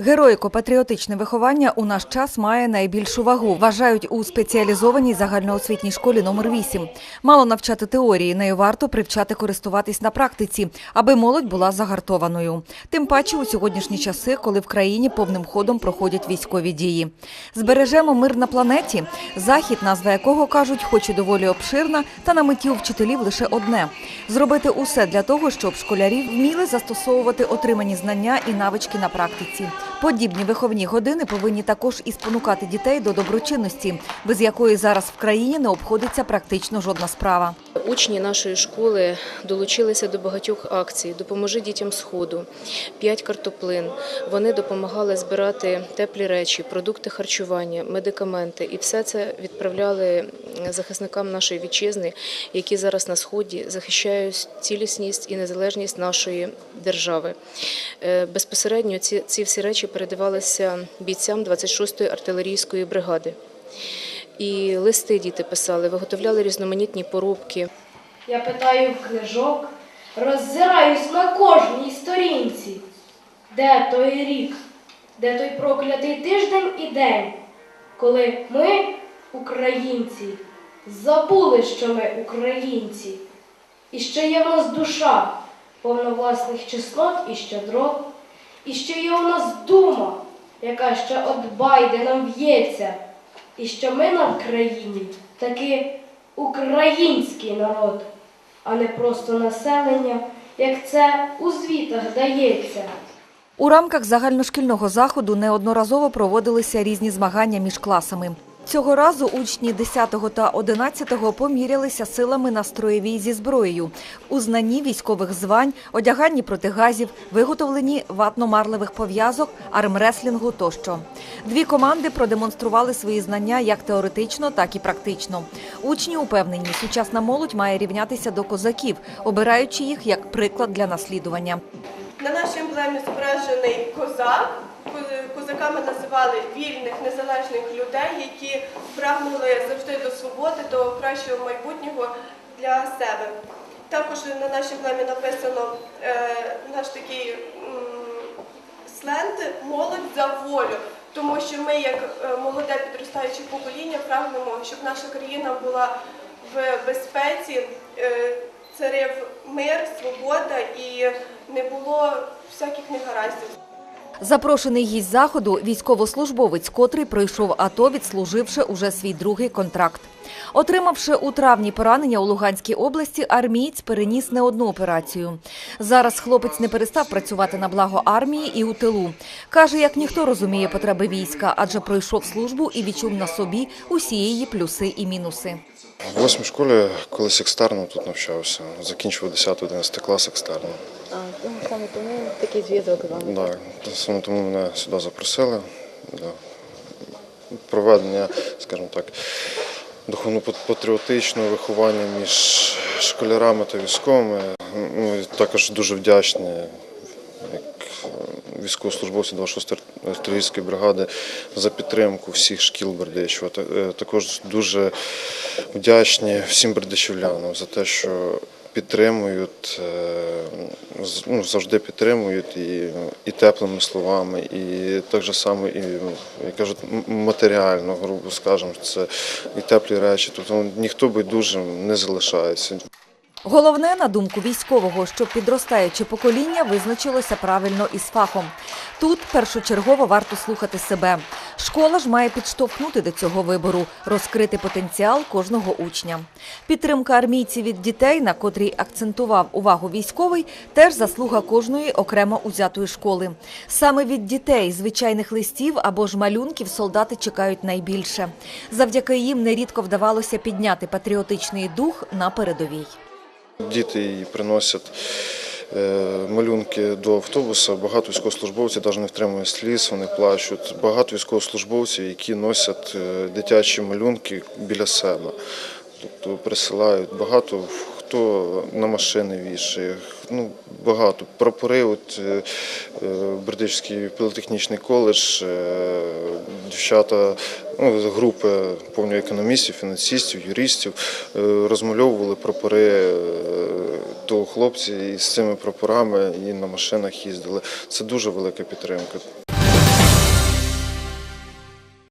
Героїко-патріотичне виховання у наш час має найбільшу вагу. Вважають у спеціалізованій загальноосвітній школі номер 8 Мало навчати теорії, нею варто привчати користуватись на практиці, аби молодь була загартованою. Тим паче у сьогоднішні часи, коли в країні повним ходом проходять військові дії. Збережемо мир на планеті. Захід, назва якого кажуть, хоч і доволі обширна, та на меті у вчителів лише одне зробити усе для того, щоб школярі вміли застосовувати отримані знання і навички на практиці. Подібні виховні години повинні також і спонукати дітей до доброчинності, без якої зараз в країні не обходиться практично жодна справа. Учні нашої школи долучилися до багатьох акцій Допоможи дітям сходу, п'ять картоплин. Вони допомагали збирати теплі речі, продукти харчування, медикаменти, і все це відправляли захисникам нашої вітчизни, які зараз на сході захищають цілісність і незалежність нашої держави. Е, Безпосередньо ці, ці всі речі передавалися бійцям 26-ї артилерійської бригади. І листи діти писали, виготовляли різноманітні поробки. Я питаю книжок, роззираюсь на кожній сторінці. Де той рік, де той проклятий тиждень і день, коли ми, українці, забули, що ми українці, і ще є в нас душа, повна власних чеснот і щедрот, і ще є у нас дума, яка ще от байде нам в'ється, і що ми на Вкраїні таки український народ, а не просто населення, як це у звітах дається. У рамках загальношкільного заходу неодноразово проводилися різні змагання між класами. Цього разу учні 10 та 11 помірялися силами на строєвій зі зброєю, у знанні військових звань, одяганні протигазів, виготовленні ватно-марлевих пов'язок, армреслінгу тощо. Дві команди продемонстрували свої знання як теоретично, так і практично. Учні упевнені, сучасна молодь має рівнятися до козаків, обираючи їх як приклад для наслідування. На нашій емблемі зображений козак. Коз- Козаками називали вільних незалежних людей, які прагнули завжди до свободи, до кращого майбутнього для себе. Також на нашій емблемі написано е, наш такий сленд молодь за волю. Тому що ми, як е, молоде підростаюче покоління, прагнемо, щоб наша країна була в безпеці, е, царив мир, свобода і не було всяких негараздів. Запрошений гість заходу військовослужбовець, котрий пройшов АТО, відслуживши уже свій другий контракт. Отримавши у травні поранення у Луганській області, армієць переніс не одну операцію. Зараз хлопець не перестав працювати на благо армії і у тилу. Каже, як ніхто розуміє потреби війська, адже пройшов службу і відчув на собі усі її плюси і мінуси. В восьмій школі колись екстерном тут навчався. Закінчував 10-11 клас екстерном. А, ну, саме тому такий зв'язок з вами. Да, саме тому мене сюди запросили для проведення, скажімо так, духовно-патріотичного виховання між школярами та військовими. Ну, також дуже вдячні як е, військовослужбовці 26-ї артилерійської бригади за підтримку всіх шкіл Бердичева. Е, Також дуже вдячні всім бердичівлянам за те, що підтримують, е, ну, завжди підтримують і, і теплими словами, і так же само, і як кажуть, матеріально, грубо скажемо, це і теплі речі. Тобто ніхто байдужим не залишається. Головне, на думку військового, щоб підростаюче покоління визначилося правильно із фахом. Тут першочергово варто слухати себе. Школа ж має підштовхнути до цього вибору, розкрити потенціал кожного учня. Підтримка армійців від дітей, на котрій акцентував увагу військовий, теж заслуга кожної окремо узятої школи. Саме від дітей, звичайних листів або ж малюнків солдати чекають найбільше. Завдяки їм нерідко вдавалося підняти патріотичний дух на передовій. Діти їй приносять е, малюнки до автобуса. Багато військовослужбовців навіть не втримують сліз, вони плачуть. Багато військовослужбовців, які носять е, дитячі малюнки біля себе. Тобто присилають багато хто на машини вішає, ну багато. Прапори, от е, е, пілотехнічний коледж, дівчата, ну, групи повні економістів, фінансистів, юристів розмальовували прапори. То хлопці із цими прапорами і на машинах їздили. Це дуже велика підтримка.